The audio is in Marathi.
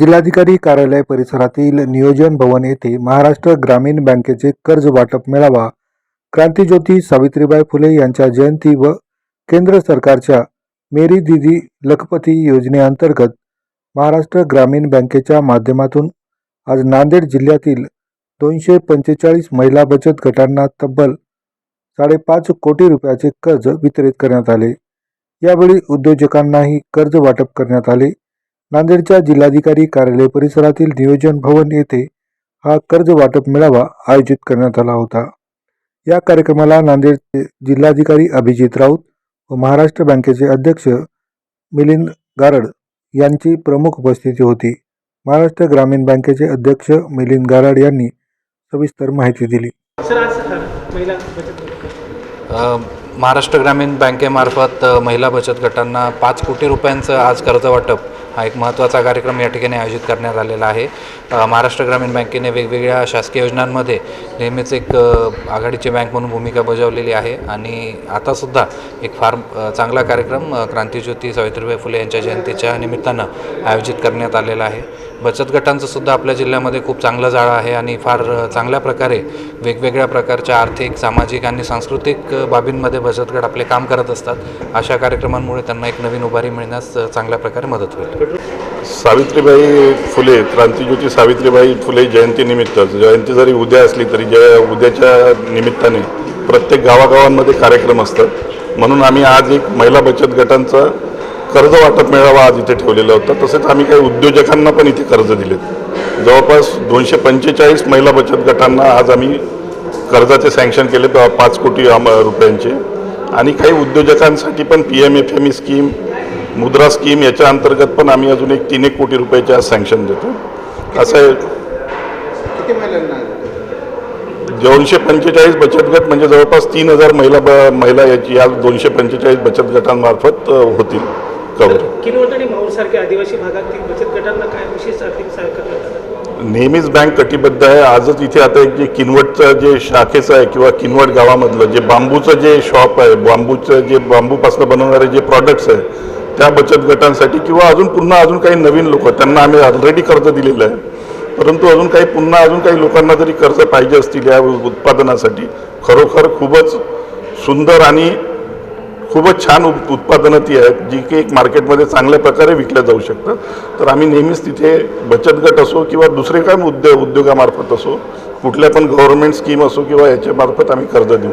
जिल्हाधिकारी कार्यालय परिसरातील नियोजन भवन येथे महाराष्ट्र ग्रामीण बँकेचे कर्ज वाटप मेळावा. क्रांतीज्योती सावित्रीबाई फुले यांच्या जयंती व केंद्र सरकारच्या मेरी दिदी लखपती योजनेअंतर्गत महाराष्ट्र ग्रामीण बँकेच्या माध्यमातून आज नांदेड जिल्ह्यातील दोनशे पंचेचाळीस महिला बचत गटांना तब्बल साडेपाच कोटी रुपयाचे कर्ज वितरित करण्यात आले. यावेळी उद्योजकांनाही कर्ज वाटप करण्यात आले. नांदेडच्या जिल्हाधिकारी कार्यालय परिसरातील नियोजन भवन येथे हा कर्ज वाटप मेळावा आयोजित करण्यात आला होता. या कार्यक्रमाला नांदेडचे जिल्हाधिकारी अभिजित राऊत व महाराष्ट्र बँकेचे अध्यक्ष मिलिंद गारड यांची प्रमुख उपस्थिती होती. महाराष्ट्र ग्रामीण बँकेचे अध्यक्ष मिलिंद गारड यांनी सविस्तर माहिती दिली. महाराष्ट्र ग्रामीण बँकेमार्फत महिला बचत गटांना पाच कोटी रुपयांचं आज कर्ज वाटप हा एक महत्त्वाचा कार्यक्रम या ठिकाणी आयोजित करण्यात आलेला आहे. महाराष्ट्र ग्रामीण बँकेने वेगवेगळ्या शासकीय योजनांमध्ये नेहमीच एक आघाडीची बँक म्हणून भूमिका बजावलेली आहे आणि आतासुद्धा एक फार चांगला कार्यक्रम क्रांतीज्योती सावित्रीबाई फुले यांच्या जयंतीच्या निमित्तानं आयोजित करण्यात आलेला आहे. बचत गटांचं सुद्धा आपल्या जिल्ह्यामध्ये खूप चांगलं जाळं आहे आणि फार चांगल्या प्रकारे वेगवेगळ्या प्रकारच्या आर्थिक सामाजिक आणि सांस्कृतिक बाबींमध्ये बचत गट आपले काम करत असतात. अशा कार्यक्रमांमुळे त्यांना एक नवीन उभारी मिळण्यास चांगल्या प्रकारे मदत होईल. सावित्रीबाई फुले क्रांतीज्योती सावित्रीबाई फुले जयंतीनिमित्त जयंती जरी उद्या असली तरी जय उद्याच्या निमित्ताने प्रत्येक गावागावांमध्ये कार्यक्रम असतात. म्हणून आम्ही आज एक महिला बचत गटांचा कर्ज वाटप मेळावा आज इथे ठेवलेला होता. तसेच आम्ही काही उद्योजकांना पण इथे कर्ज दिलेत. जवळपास दोनशे पंचेचाळीस महिला बचत गटांना आज आम्ही कर्जाचे सँक्शन केले पाच कोटी रुपयांचे. आणि काही उद्योजकांसाठी पण P M F M E scheme Mudra scheme याच्या अंतर्गत पण आम्ही अजून एक तीन एक कोटी रुपयाचे आज सँक्शन देतो. असं आहे. दोनशे पंचेचाळीस बचत गट म्हणजे जवळपास तीन हजार महिला ब महिला याची या दोनशे पंचेचाळीस बचत गटांमार्फत होतील. किनवट आणि आदिवासी भागातील बचत गटांना काय विशेष आर्थिक सहाय्य नेहमीच बँक कटिबद्ध आहे. आजच इथे आता एक जे किनवटचं जे शाखेचं आहे किंवा किनवट गावामधलं जे बांबूचं जे शॉप आहे बांबूचं जे बांबूपासून बनवणारे जे प्रॉडक्ट्स आहे त्या बचत गटांसाठी किंवा अजून पुन्हा अजून काही नवीन लोक त्यांना आम्ही ऑलरेडी कर्ज दिलेलं आहे. परंतु अजून काही पुन्हा अजून काही लोकांना जरी कर्ज पाहिजे असतील या उत्पादनासाठी खरोखर खूपच सुंदर आणि खूपच छान उप उत्पादनं ती आहेत जी की एक मार्केटमध्ये चांगल्या प्रकारे विकल्या जाऊ शकतात. तर आम्ही नेहमीच तिथे बचत गट असो किंवा दुसरे काय उद्योग उद्योगामार्फत असो कुठल्या पण गव्हर्नमेंट स्कीम असो किंवा याच्यामार्फत आम्ही कर्ज देऊ.